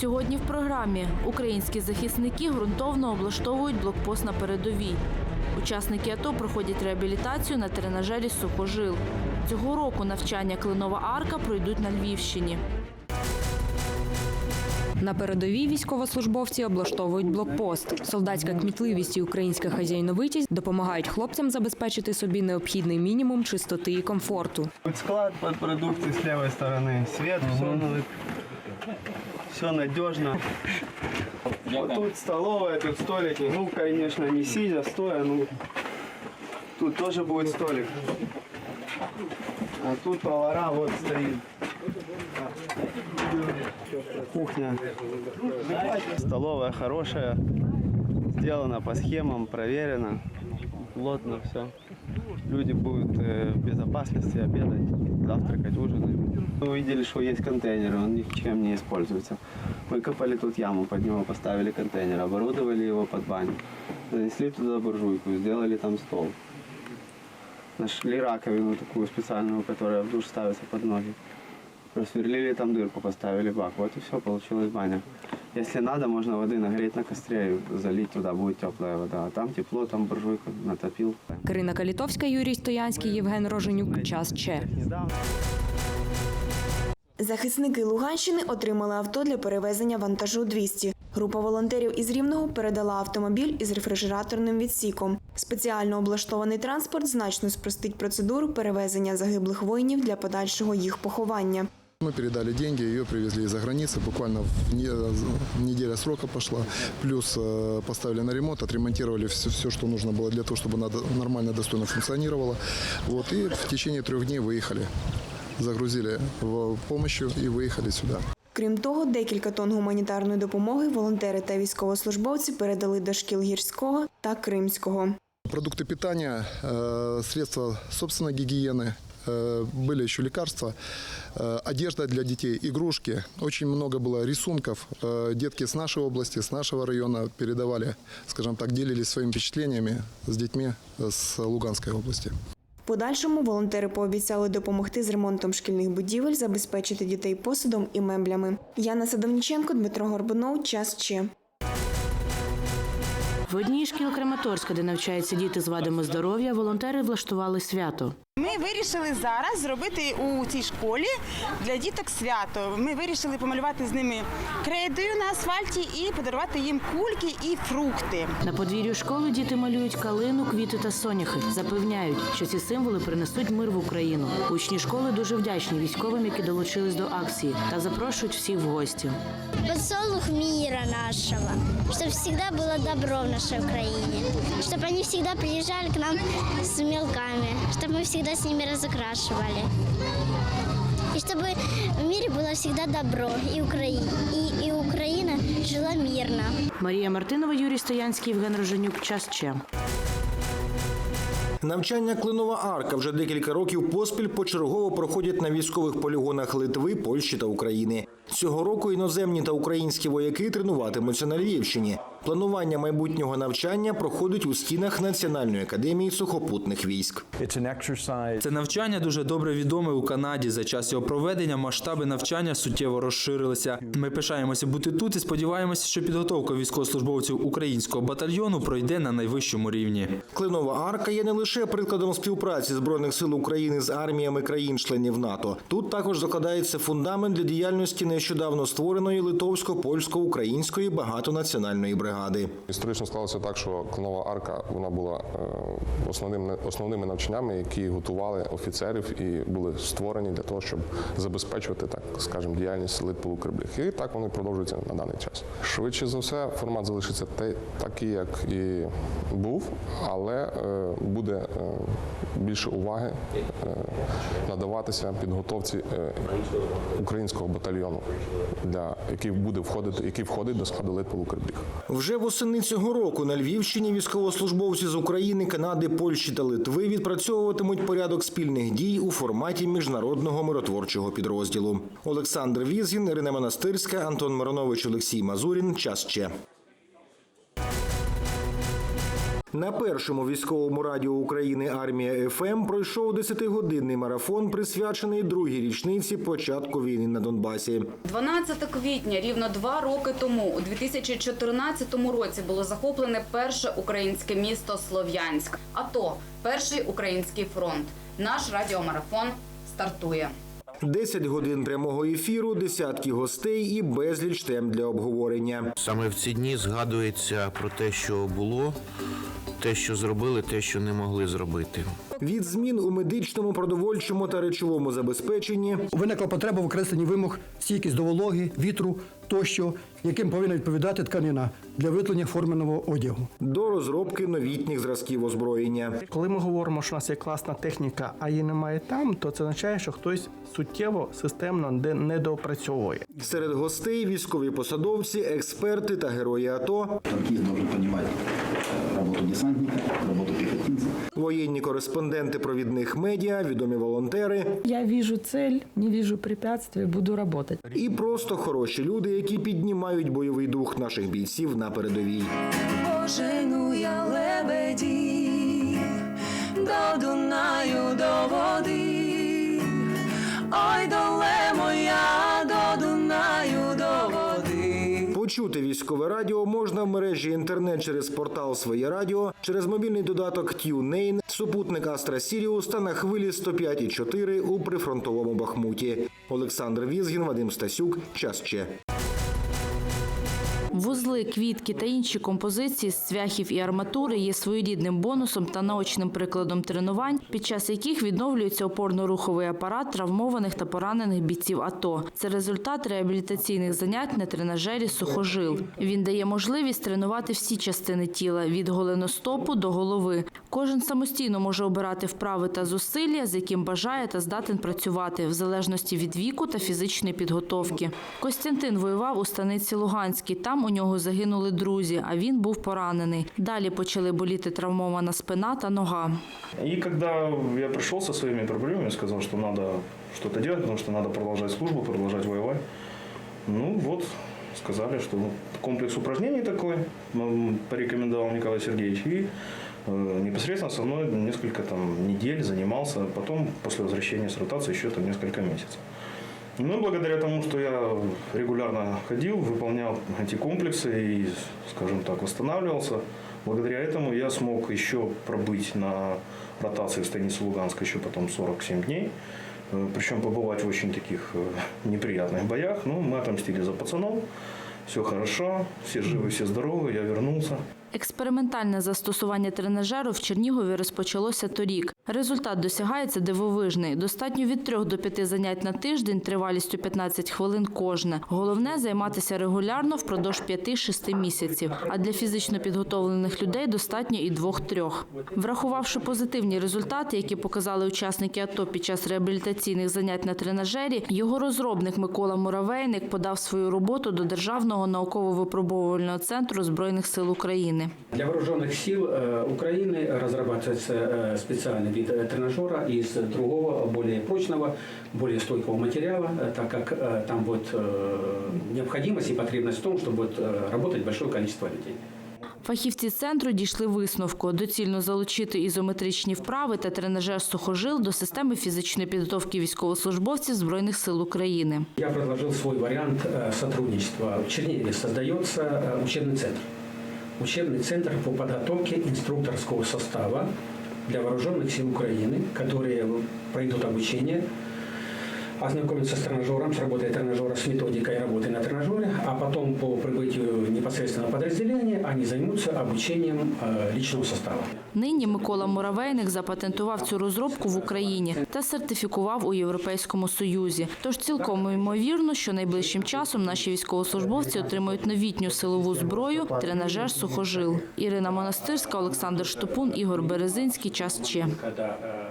Сьогодні в програмі українські захисники ґрунтовно облаштовують блокпост на передовій. Учасники АТО проходять реабілітацію на тренажері сухожил. Цього року навчання Клинова арка пройдуть на Львівщині. На передовій військовослужбовці облаштовують блокпост. Солдатська кмітливість і українська хазяйновитість допомагають хлопцям забезпечити собі необхідний мінімум чистоти і комфорту. Склад под продукты с левой стороны. Свет, все, все надежно. Вот тут столовая, тут столики. Ну, конечно, не сидя, стоя, ну, тут тоже будет столик. А тут повара вот стоит. Кухня. Столовая хорошая. Сделана по схемам, проверено. Плотно все. Люди будут э, в безопасности обедать, завтракать, ужинать. Мы увидели, что есть контейнер, он ничем не используется. Выкопали тут яму, под него поставили контейнер, оборудовали его под баню. Занесли туда буржуйку, сделали там стол. Нашли раковину такую специальную, которая в душ ставится под ноги. Просверлили там дырку, поставили бак. Вот и все, получилась баня. Если надо, можно воды нагреть на костре и залить туда, будет теплая вода. А там тепло, там буржуйку натопил. Карина Калітовська, Юрій Стоянський, Євген Роженюк. Час Че. Захисники Луганщини отримали авто для перевезення вантажу 200. Група волонтерів із Рівного передала автомобіль із рефрижераторним відсіком. Спеціально облаштований транспорт значно спростить процедуру перевезення загиблих воїнів для подальшого їх поховання. Мы передали деньги, ее привезли из-за границы, буквально в не- неделя срока пошла. Плюс э, поставили на ремонт, отремонтировали все, все, что нужно было для того, чтобы она до- нормально, достойно функционировала. Вот, и в течение трех дней выехали. Загрузили в помощью и выехали сюда. Крім того, декілька тонн гуманітарної допомоги волонтери та військовослужбовці передали до шкіл гірського та кримського. Продукты питания, э, средства собственной гигиены, э, были еще лекарства, э, одежда для детей, игрушки. Очень много было рисунков. Э, Детки с нашей области, с нашего района передавали, скажем так, делились своими впечатлениями с детьми с Луганской области. В подальшому волонтери пообіцяли допомогти з ремонтом шкільних будівель, забезпечити дітей посудом і меблями. Яна Садовніченко, Дмитро Горбунов. Час Че. В одній із шкіл Краматорська, де навчаються діти з вадами здоров'я, волонтери влаштували свято. Ми вирішили зараз зробити у цій школі для діток свято. Ми вирішили помалювати з ними крейдою на асфальті і подарувати їм кульки і фрукти. На подвір'ю школи діти малюють калину, квіти та соняхи. Запевняють, що ці символи принесуть мир в Україну. Учні школи дуже вдячні військовим, які долучились до акції, та запрошують всіх в гості. Подсолнух мира нашего, чтобы всегда было добро в нашей Украине, чтобы они всегда приезжали к нам с мелками, чтобы мы всегда с ними разукрашивали. И чтобы в мире было всегда добро, и, Украи... и, и Украина жила мирно. Марія Мартинова, Юрій Стоянський, Євген Роженюк. Час Че. Навчання клинова арка вже декілька років поспіль почергово проходять на військових полігонах Литви, Польщі та України. Цього року іноземні та українські вояки тренуватимуться на Львівщині. Планування майбутнього навчання проходить у стінах Національної академії сухопутних військ. Це навчання дуже добре відоме у Канаді. За час його проведення масштаби навчання суттєво розширилися. Ми пишаємося бути тут і сподіваємося, що підготовка військовослужбовців українського батальйону пройде на найвищому рівні. Клинова арка є не лише прикладом співпраці збройних сил України з арміями країн-членів НАТО. Тут також закладається фундамент для діяльності нещодавно створеної литовсько-польсько-української багатонаціональної бригади. Історично склалося так, що клинова арка вона була е, основним основними навчаннями, які готували офіцерів і були створені для того, щоб забезпечувати так, скажімо, діяльність Литполу Кребліх. І так вони продовжуються на даний час. Швидше за все, формат залишиться те- такий, як і був, але е, буде е, більше уваги надаватися підготовці українського батальйону, для який буде входити, який входить до складу Литполу Кребліх. Вже восени цього року на Львівщині військовослужбовці з України, Канади, Польщі та Литви відпрацьовуватимуть порядок спільних дій у форматі міжнародного миротворчого підрозділу. Олександр Візгін, Ірина Монастирська, Антон Миронович, Олексій Мазурін. Час ще. На першому військовому радіо України Армія ФМ пройшов 10-годинний марафон, присвячений другій річниці початку війни на Донбасі. 12 квітня, рівно два роки тому, у 2014 році, було захоплене перше українське місто Слов'янськ. АТО – перший український фронт. Наш радіомарафон стартує. 10 годин прямого ефіру, десятки гостей і безліч тем для обговорення. Саме в ці дні згадується про те, що було, те, що зробили, те, що не могли зробити. Від змін у медичному, продовольчому та речовому забезпеченні Виникла потреба в окресленні вимог стійкість до вологи, вітру тощо, яким повинна відповідати тканина для витлення форменого одягу. до розробки новітніх зразків озброєння. Коли ми говоримо, що у нас є класна техніка, а її немає там, то це означає, що хтось суттєво системно де- недоопрацьовує. Серед гостей військові посадовці, експерти та герої АТО, Танкист должен понимать работу десантника, работу пехотинца. воєнні кореспонденти провідних медіа, відомі волонтери Я віжу цель, не віжу препятствий, буду работать. і просто хороші люди, які піднімають бойовий дух наших бійців на передовій. Ожену я лебеді, до Дунаю, до води. Почути військове радіо можна в мережі інтернет через портал Своє радіо, через мобільний додаток TuneIn, супутник Astra Sirius та на хвилі 105,4 у прифронтовому Бахмуті. Олександр Візгін, Вадим Стасюк. Час ще. Вузли, квітки та інші композиції з цвяхів і арматури є своєрідним бонусом та наочним прикладом тренувань, під час яких відновлюється опорно-руховий апарат травмованих та поранених бійців АТО. Це результат реабілітаційних занять на тренажері сухожил. Він дає можливість тренувати всі частини тіла від голеностопу до голови. Кожен самостійно може обирати вправи та зусилля, з яким бажає та здатен працювати в залежності від віку та фізичної підготовки. Костянтин воював у станиці Луганській. Там у нього загинули друзі, а він був поранений. Далі почали боліти травмована спина та нога. И когда я пришел со своими проблемами, сказал, что надо что-то делать, потому что надо продолжать службу, продолжать воевать. Ну вот, сказали, что комплекс упражнений такой порекомендовал Николай Сергеевич. И э, непосредственно со мной несколько там недель занимался, потом после возвращения с ротации еще там несколько месяцев. Ну, благодаря тому, что я регулярно ходил, выполнял эти комплексы и, скажем так, восстанавливался, благодаря этому я смог еще пробыть на ротации в станице Луганска еще потом 47 дней. Э, Причем побывать в очень таких э, неприятных боях. Ну, мы отомстили за пацанов. Все хорошо, все живы, все здоровы, я вернулся. Експериментальне застосування тренажеру в Чернігові розпочалося торік. Результат досягається дивовижний. Достатньо від 3 до 5 занять на тиждень тривалістю 15 хвилин кожне. Головне займатися регулярно впродовж 5-6 місяців. А для фізично підготовлених людей достатньо і 2-3. Врахувавши позитивні результати, які показали учасники АТО під час реабілітаційних занять на тренажері, його розробник Микола Муравейник подав свою роботу до Державного науково-випробовувального центру Збройних сил України. Для вооруженных сил э, Украины разрабатывается э, специальный вид э, тренажера из другого, более прочного, более стойкого материала, э, так как э, там вот э, необходимость и потребность в том, чтобы вот, э, работать большое количество людей. Фахівці центру дійшли висновку доцільно залучити ізометричні вправи та тренажер сухожил до системи фізичної підготовки військовослужбовців Збройних сил України. Я предложил свой вариант э, сотрудничества. В Чернигове создается э, учебный центр. Учебный центр по подготовке инструкторского состава для вооруженных сил Украины, которые пройдут обучение, ознакомятся с тренажером, с работой тренажера, с методикой работы на тренажере, а потом по прибытию непосредственно подразделения они займутся обучением э, личного состава. Нині Микола Муравейник запатентував цю розробку в Україні та сертифікував у Європейському Союзі. Тож цілком ймовірно, що найближчим часом наші військовослужбовці отримають новітню силову зброю тренажер сухожил. Ірина Монастирська, Олександр Штопун, Ігор Березинський. Час ще. Когда э,